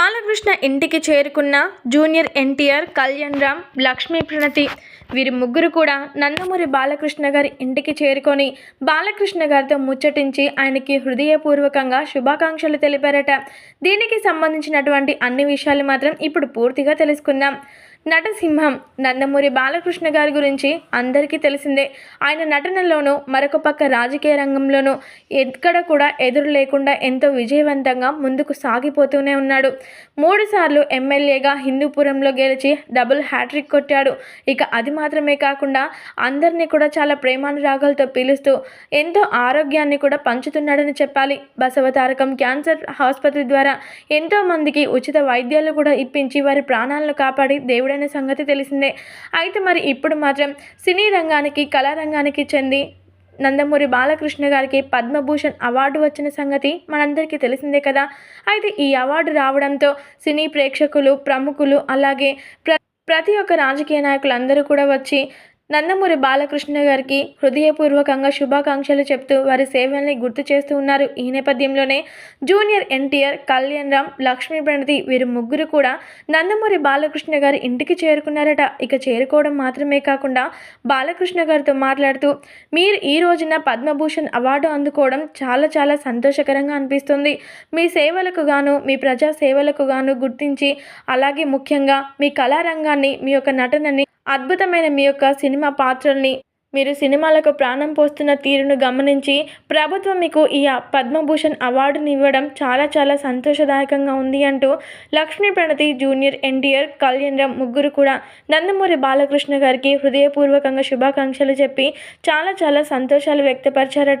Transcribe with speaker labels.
Speaker 1: బాలకృష్ణ ఇంటికి చేరుకున్న జూనియర్ ఎన్టీఆర్ కళ్యాణ్ రామ్ లక్ష్మీ ప్రణతి వీరి ముగ్గురు కూడా నందమూరి బాలకృష్ణ గారి ఇంటికి చేరుకొని బాలకృష్ణ గారితో ముచ్చటించి ఆయనకి హృదయపూర్వకంగా శుభాకాంక్షలు తెలిపారట. దీనికి సంబంధించినటువంటి అన్ని విషయాలు మాత్రం ఇప్పుడు పూర్తిగా తెలుసుకుందాం. నటసింహం నందమూరి బాలకృష్ణ గారి గురించి అందరికీ తెలిసిందే. ఆయన నటనలోనూ మరొక పక్క రాజకీయ రంగంలోనూ ఎక్కడ కూడా ఎదురు లేకుండా ఎంతో విజయవంతంగా ముందుకు సాగిపోతూనే ఉన్నాడు. మూడుసార్లు ఎమ్మెల్యేగా హిందూపురంలో గెలిచి డబుల్ హ్యాట్రిక్ కొట్టాడు. ఇక అది మాత్రమే కాకుండా అందరినీ కూడా చాలా ప్రేమానురాగాలతో పిలుస్తూ ఎంతో ఆరోగ్యాన్ని కూడా పంచుతున్నాడని చెప్పాలి. బసవతారకం క్యాన్సర్ ఆసుపత్రి ద్వారా ఎంతో మందికి ఉచిత వైద్యాలు కూడా ఇప్పించి వారి ప్రాణాలను కాపాడి దేవుడు దేవుడైన సంగతి తెలిసిందే. అయితే మరి ఇప్పుడు మాత్రం సినీ రంగానికి కళారంగానికి చెంది నందమూరి బాలకృష్ణ గారికి పద్మభూషణ్ అవార్డు వచ్చిన సంగతి మనందరికీ తెలిసిందే కదా. అయితే ఈ అవార్డు రావడంతో సినీ ప్రేక్షకులు ప్రముఖులు అలాగే ప్ర ప్రతి ఒక్క రాజకీయ నాయకులు అందరూ కూడా వచ్చి నందమూరి బాలకృష్ణ గారికి హృదయపూర్వకంగా శుభాకాంక్షలు చెప్తూ వారి సేవల్ని గుర్తు చేస్తూ ఉన్నారు. ఈ నేపథ్యంలోనే జూనియర్ ఎన్టీఆర్ కళ్యాణ్ రామ్ లక్ష్మీ ప్రణతి వీరు ముగ్గురు కూడా నందమూరి బాలకృష్ణ గారి ఇంటికి చేరుకున్నారట. ఇక చేరుకోవడం మాత్రమే కాకుండా బాలకృష్ణ గారితో మాట్లాడుతూ మీరు ఈ రోజున పద్మభూషణ్ అవార్డు అందుకోవడం చాలా చాలా సంతోషకరంగా అనిపిస్తుంది. మీ సేవలకు గాను మీ ప్రజా సేవలకు గాను గుర్తించి అలాగే ముఖ్యంగా మీ కళారంగాన్ని మీ యొక్క నటనని అద్భుతమైన మీ యొక్క సినిమా పాత్రల్ని మీరు సినిమాలకు ప్రాణం పోస్తున్న తీరును గమనించి ప్రభుత్వం మీకు ఈ పద్మభూషణ్ అవార్డుని ఇవ్వడం చాలా చాలా సంతోషదాయకంగా ఉంది అంటూ లక్ష్మీ ప్రణతి జూనియర్ ఎన్టీఆర్ కళ్యాణ్ రామ్ ముగ్గురు కూడా నందమూరి బాలకృష్ణ గారికి హృదయపూర్వకంగా శుభాకాంక్షలు చెప్పి చాలా చాలా సంతోషాలు వ్యక్తపరిచారట.